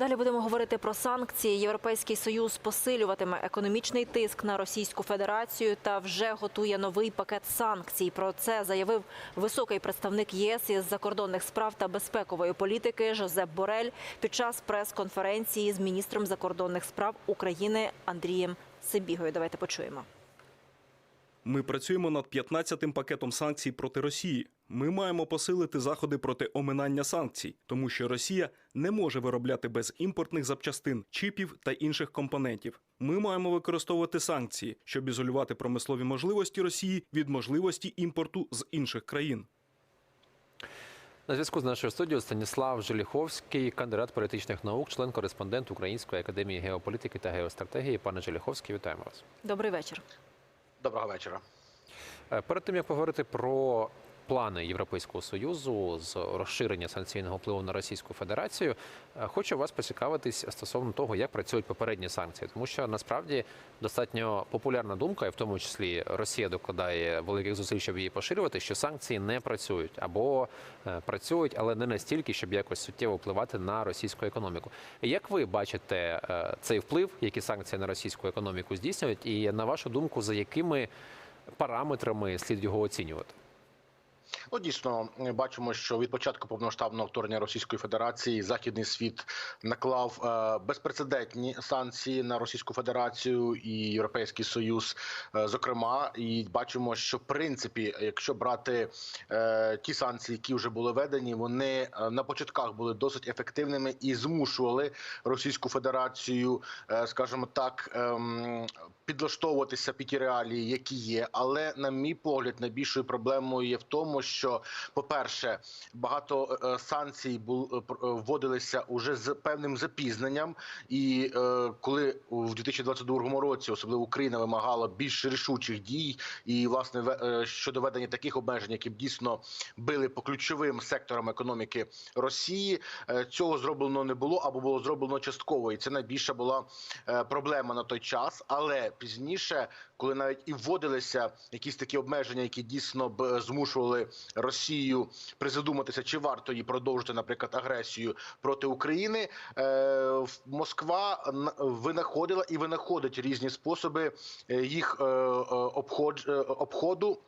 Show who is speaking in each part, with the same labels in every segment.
Speaker 1: Далі будемо говорити про санкції. Європейський союз посилюватиме економічний тиск на Російську Федерацію та вже готує новий пакет санкцій. Про це заявив високий представник ЄС із закордонних справ та безпекової політики Жозеп Борель під час прес-конференції з міністром закордонних справ України Андрієм Сибігою. Давайте почуємо.
Speaker 2: Ми працюємо над 15-тим пакетом санкцій проти Росії. Ми маємо посилити заходи проти оминання санкцій, тому що Росія не може виробляти без імпортних запчастин, чіпів та інших компонентів. Ми маємо використовувати санкції, щоб ізолювати промислові можливості Росії від можливості імпорту з інших країн.
Speaker 3: На зв'язку з нашою студією Станіслав Желіховський, кандидат політичних наук, член-кореспондент Української академії геополітики та геостратегії. Пане Желіховський, вітаємо вас.
Speaker 1: Добрий вечір.
Speaker 4: Доброго вечора.
Speaker 3: Е, Перед тим як поговорити про плани Європейського союзу з розширення санкційного впливу на Російську Федерацію, е, хочу вас поцікавитись стосовно того, як працюють попередні санкції, тому що насправді достатньо популярна думка, і в тому числі Росія докладає великих зусиль, щоб її поширювати, що санкції не працюють або е, працюють, але не настільки, щоб якось суттєво впливати на російську економіку. Як ви бачите е, цей вплив, які санкції на російську економіку здійснюють, і на вашу думку, за якими параметрами слід його оцінювати?
Speaker 4: Ну дійсно бачимо, що від початку повномасштабного вторгнення Російської Федерації західний світ наклав е, безпрецедентні санкції на Російську Федерацію і Європейський Союз, е, зокрема, і бачимо, що в принципі, якщо брати е, ті санкції, які вже були введені, вони на початках були досить ефективними і змушували Російську Федерацію, скажімо так, ем, підлаштовуватися під ті реалії, які є. Але на мій погляд, найбільшою проблемою є в тому, що, по-перше, багато е, санкцій е, пр- е, вводилися уже з певним запізненням, і коли в 2022 році, особливо Україна вимагала більш рішучих дій, і власне щодо ведення таких обмежень, які б дійсно били по ключовим секторам економіки Росії, цього зроблено не було або було зроблено частково, і це найбільша була проблема на той час. Але пізніше, коли навіть і вводилися якісь такі обмеження, які дійсно б е, змушували Росію призадуматися, чи варто їй продовжити, наприклад, агресію проти України, е, Москва винаходила і винаходить різні способи е, їх обход, е, обходу.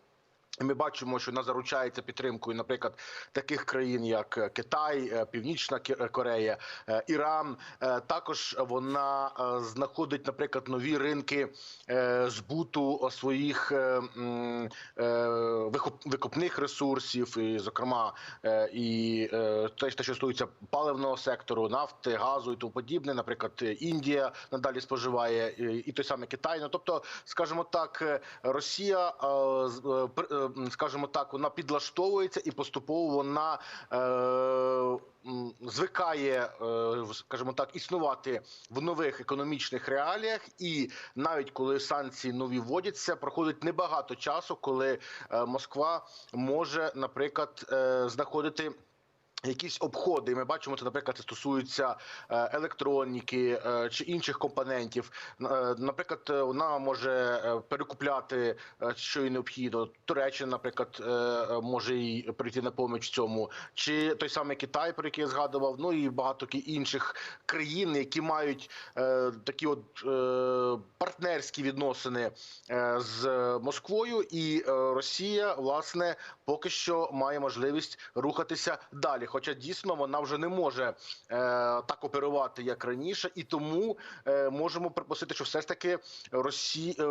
Speaker 4: Ми бачимо, що вона заручається підтримкою, наприклад, таких країн, як е, Китай, е, Північна Ке- Корея, е, Іран. Е, Також вона е, знаходить, наприклад, нові ринки е, збуту своїх е, е, викупних ресурсів, і, зокрема, е, і е, те, що стосується паливного сектору, нафти, газу і тому подібне. Наприклад, е, Індія надалі споживає е, і той самий Китай. Ну тобто, скажімо так, е, Росія, е, е, е, скажімо так, вона підлаштовується і поступово вона. е, Звикає, е, скажімо так, існувати в нових економічних реаліях, і навіть коли санкції нові вводяться, проходить небагато часу, коли е, Москва може, наприклад, знаходити. Якісь обходи, І ми бачимо, це, наприклад, це стосується е, електроніки е, чи інших компонентів. Е, Наприклад, вона може перекупляти, що їй необхідно. Туреччина, наприклад, може їй прийти на поміч цьому, чи той самий Китай, про який я згадував, ну і багато інших країн, які мають такі от партнерські відносини з Москвою, і Росія, власне, поки що має можливість рухатися далі. Хоча дійсно вона вже не може е, так оперувати, як раніше, і тому е, можемо припустити, що все ж таки Росі... е,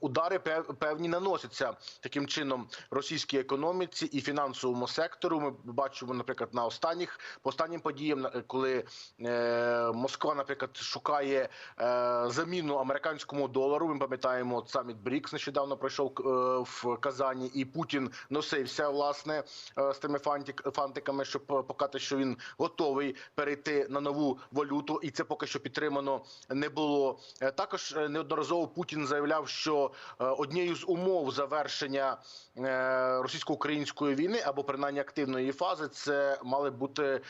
Speaker 4: удари певні наносяться таким чином російській економіці і фінансовому сектору. Ми бачимо, наприклад, на останніх по останнім подіям, коли е, Москва, наприклад, шукає е, заміну американському долару. Ми пам'ятаємо саміт БРІКС нещодавно пройшов е, в Казані, і Путін носився власне е, з тими фантик, фантиками, щоб е, показати, що він готовий перейти на нову валюту, і це поки що підтримано не було. Е, Також е, неодноразово Путін заявляв, що однією з умов завершення російсько-української війни або принаймні активної фази, це мали бути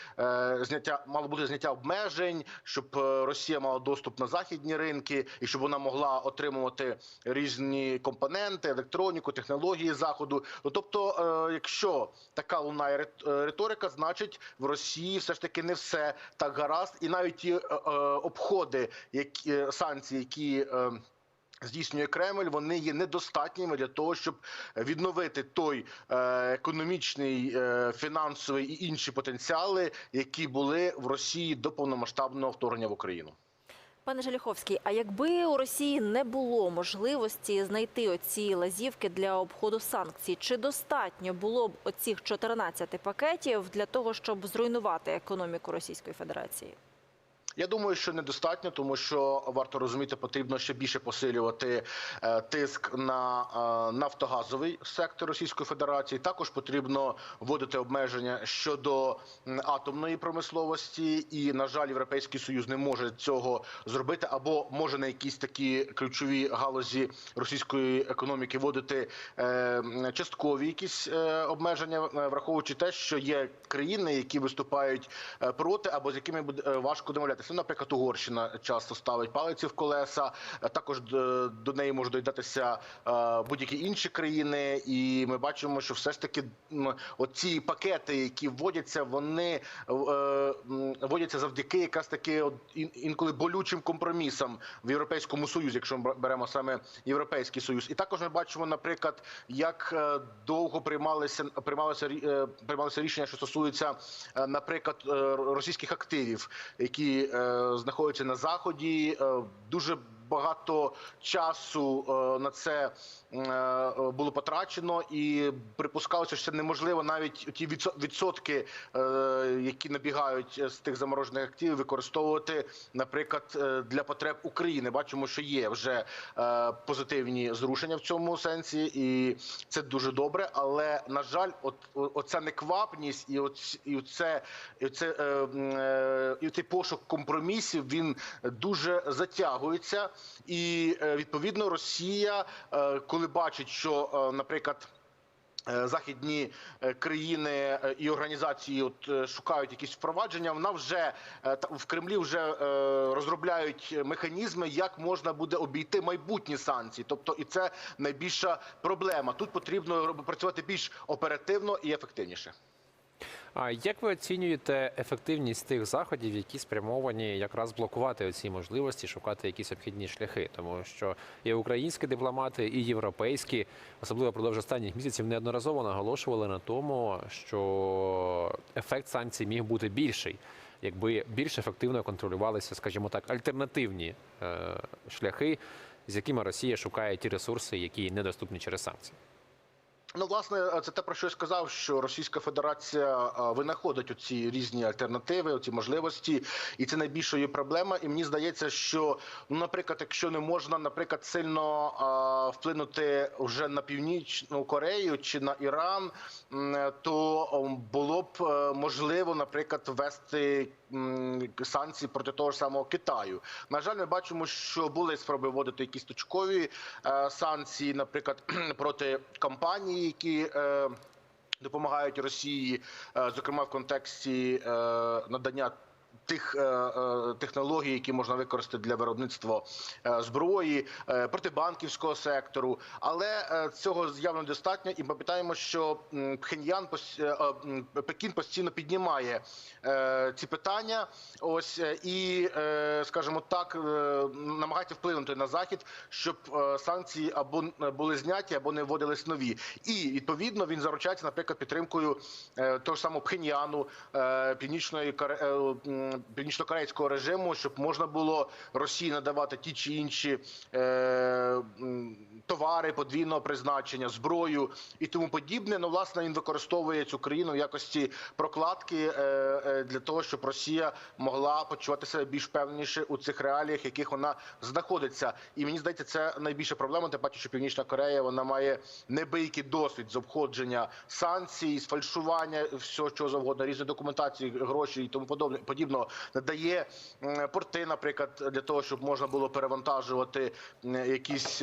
Speaker 4: зняття, мало бути зняття обмежень, щоб Росія мала доступ на західні ринки і щоб вона могла отримувати різні компоненти, електроніку, технології заходу. Ну тобто, якщо така лунає риторика, значить в Росії все ж таки не все так гаразд, і навіть ті е, е, обходи, які е, санкції, які е, Здійснює Кремль, вони є недостатніми для того, щоб відновити той е, економічний, е, фінансовий і інші потенціали, які були в Росії до повномасштабного вторгнення в Україну.
Speaker 1: Пане Желіховський, а якби у Росії не було можливості знайти оці лазівки для обходу санкцій, чи достатньо було б оцих 14 пакетів для того, щоб зруйнувати економіку Російської Федерації?
Speaker 4: Я думаю, що недостатньо, тому що варто розуміти, потрібно ще більше посилювати е, тиск на е, нафтогазовий сектор Російської Федерації. Також потрібно вводити обмеження щодо атомної промисловості, і на жаль, європейський союз не може цього зробити, або може на якісь такі ключові галузі російської економіки вводити е, часткові якісь обмеження, враховуючи те, що є країни, які виступають проти, або з якими буде важко домовлятися. Ну, Наприклад, Угорщина часто ставить палиці в колеса. Також е, до неї можуть доєднатися е, будь-які інші країни, і ми бачимо, що все ж таки оці пакети, які вводяться, вони е, вводяться завдяки якраз таки інколи болючим компромісам в європейському союзі, якщо ми беремо саме європейський союз. І також ми бачимо, наприклад, як довго приймалися приймалися приймалися рішення, що стосуються, е, наприклад, російських активів, які знаходяться на заході. Е, Дуже багато часу е, на це е, було потрачено, і припускалося, що це неможливо навіть ті відсотки, е, які набігають з тих заморожених активів, використовувати, наприклад, для потреб України. Бачимо, що є вже позитивні зрушення в цьому сенсі, і це дуже добре. Але на жаль, от оця неквапність і оць, і це і це і цей пошук компромісів він дуже затягується, і е, відповідно Росія, е, коли бачить, що, е, наприклад. Західні країни і організації от шукають якісь впровадження. Вона вже в Кремлі вже розробляють механізми, як можна буде обійти майбутні санкції. Тобто, і це найбільша проблема. Тут потрібно працювати більш оперативно і ефективніше.
Speaker 3: А як ви оцінюєте ефективність тих заходів, які спрямовані якраз блокувати оці можливості, шукати якісь обхідні шляхи? Тому що і українські дипломати, і європейські, особливо впродовж останніх місяців, неодноразово наголошували на тому, що ефект санкцій міг бути більший, якби більш ефективно контролювалися, скажімо так, альтернативні е, шляхи, з якими Росія шукає ті ресурси, які недоступні через санкції.
Speaker 4: Ну, власне, це те про що я сказав, що Російська Федерація а, винаходить оці різні альтернативи, оці можливості, і це найбільша її проблема. І мені здається, що ну, наприклад, якщо не можна, наприклад, сильно а, вплинути вже на північну Корею чи на Іран, то було б е, можливо, наприклад, ввести санкції проти того ж самого Китаю. На жаль, ми бачимо, що були спроби вводити якісь точкові е, санкції, наприклад, проти компаній, які е, допомагають Росії, е, зокрема в контексті е, надання. Тих е, е, технологій, які можна використати для виробництва е, зброї протибанківського сектору, але цього явно достатньо. І пам'ятаємо, що м, Пхеньян Пекін постійно піднімає ці питання. Ось і, скажімо так, намагається вплинути на захід, щоб санкції або були зняті, або не вводились нові. І відповідно він заручається, наприклад, підтримкою того ж самого Пхеньяну, північної північнокорейського режиму, щоб можна було Росії надавати ті чи інші е, товари подвійного призначення, зброю і тому подібне. Ну, власне, він використовує цю країну в якості прокладки е, е, для того, щоб Росія могла почувати себе більш певніше у цих реаліях, в яких вона знаходиться. І мені здається, це найбільша проблема. Тим паче, що Північна Корея вона має небийкий досвід з обходження санкцій, з фальшування всього чого завгодно, різної документації, гроші і тому подобне подібного. Дає порти, наприклад, для того, щоб можна було перевантажувати якісь.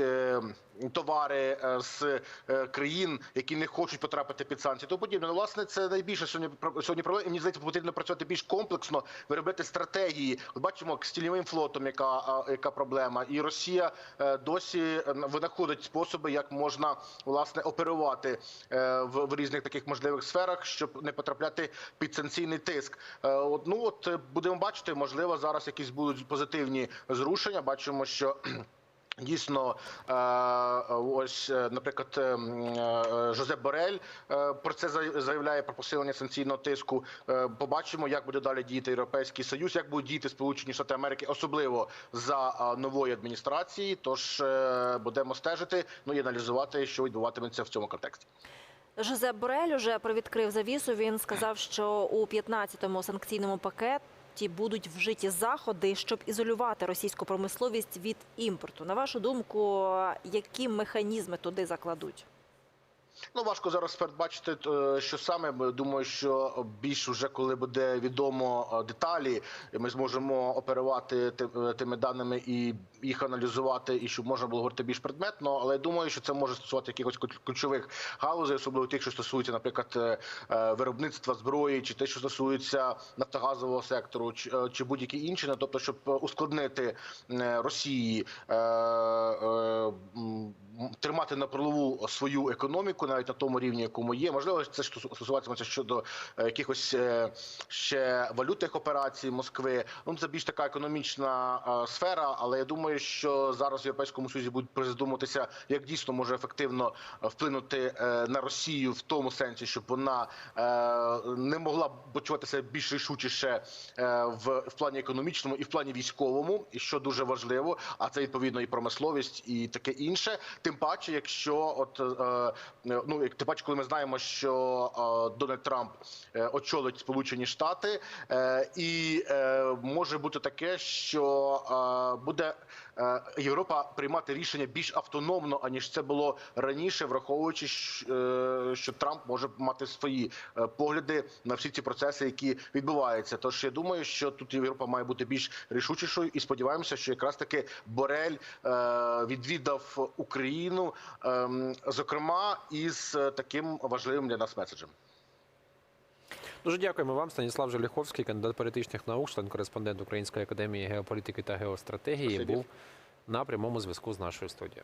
Speaker 4: Товари е, з е, країн, які не хочуть потрапити під санкції, то подібне. Ну, власне, це найбільше сьогодні сьогодні проблема. І мені здається, потрібно працювати більш комплексно, виробляти стратегії. Бачимо з тіньовим флотом, яка проблема, і Росія е, досі винаходить способи, як можна власне оперувати в, різних таких можливих сферах, щоб не потрапляти під санкційний тиск. От ну от будемо бачити, можливо, зараз якісь будуть позитивні зрушення. Бачимо, що. Дійсно, е, ось, е, наприклад, е, Жозеп Борель про це заявляє про посилення санкційного тиску. Побачимо, як буде далі діяти Європейський Союз, як будуть діяти Сполучені Штати Америки, особливо за нової адміністрації. Тож будемо стежити, ну і аналізувати, що відбуватиметься в цьому контексті.
Speaker 1: Жозеп Борель уже привідкрив завісу. Він сказав, що у 15-му санкційному пакеті будуть вжиті заходи, щоб ізолювати російську промисловість від імпорту. На вашу думку, які механізми туди закладуть?
Speaker 4: Ну важко зараз передбачити, е, що саме. Думаю, що більш вже коли буде відомо е, деталі, ми зможемо оперувати ти- е, тими даними і їх аналізувати, і щоб можна було говорити більш предметно. Але я думаю, що це може стосувати якихось ключових галузей, особливо тих, що стосується, наприклад, е, е, виробництва зброї, чи те, що стосується нафтогазового сектору, чи, е, чи будь-які інші. Ну, тобто, щоб ускладнити Росії. Тримати на пролову свою економіку навіть на тому рівні, якому є. Можливо, це стосу- стосуватиметься щодо якихось ще валютних операцій Москви. Ну це більш така економічна сфера. Але я думаю, що зараз в Європейському Союзі будуть призадумуватися, як дійсно може ефективно е, вплинути е, на Росію в тому сенсі, щоб вона е, не могла почувати себе більш рішучіше в, в плані економічному і в плані військовому, і що дуже важливо, а це відповідно і промисловість, і таке інше. Тим паче, якщо от ну як тим паче, коли ми знаємо, що Дональд Трамп очолить Сполучені Штати, і може бути таке, що буде Європа приймати рішення більш автономно, аніж це було раніше, враховуючи, е, що Трамп може мати свої е, погляди на всі ці процеси, які відбуваються. Тож я думаю, що тут Європа має бути більш рішучішою, і сподіваємося, що якраз таки Борель е, відвідав Україну, ем, зокрема із е, таким важливим для нас меседжем.
Speaker 3: Дуже дякуємо вам, Станіслав Желіховський, кандидат політичних наук, член кореспондент Української академії геополітики та геостратегії,
Speaker 4: Спасибі.
Speaker 3: був на прямому зв'язку з нашою студією.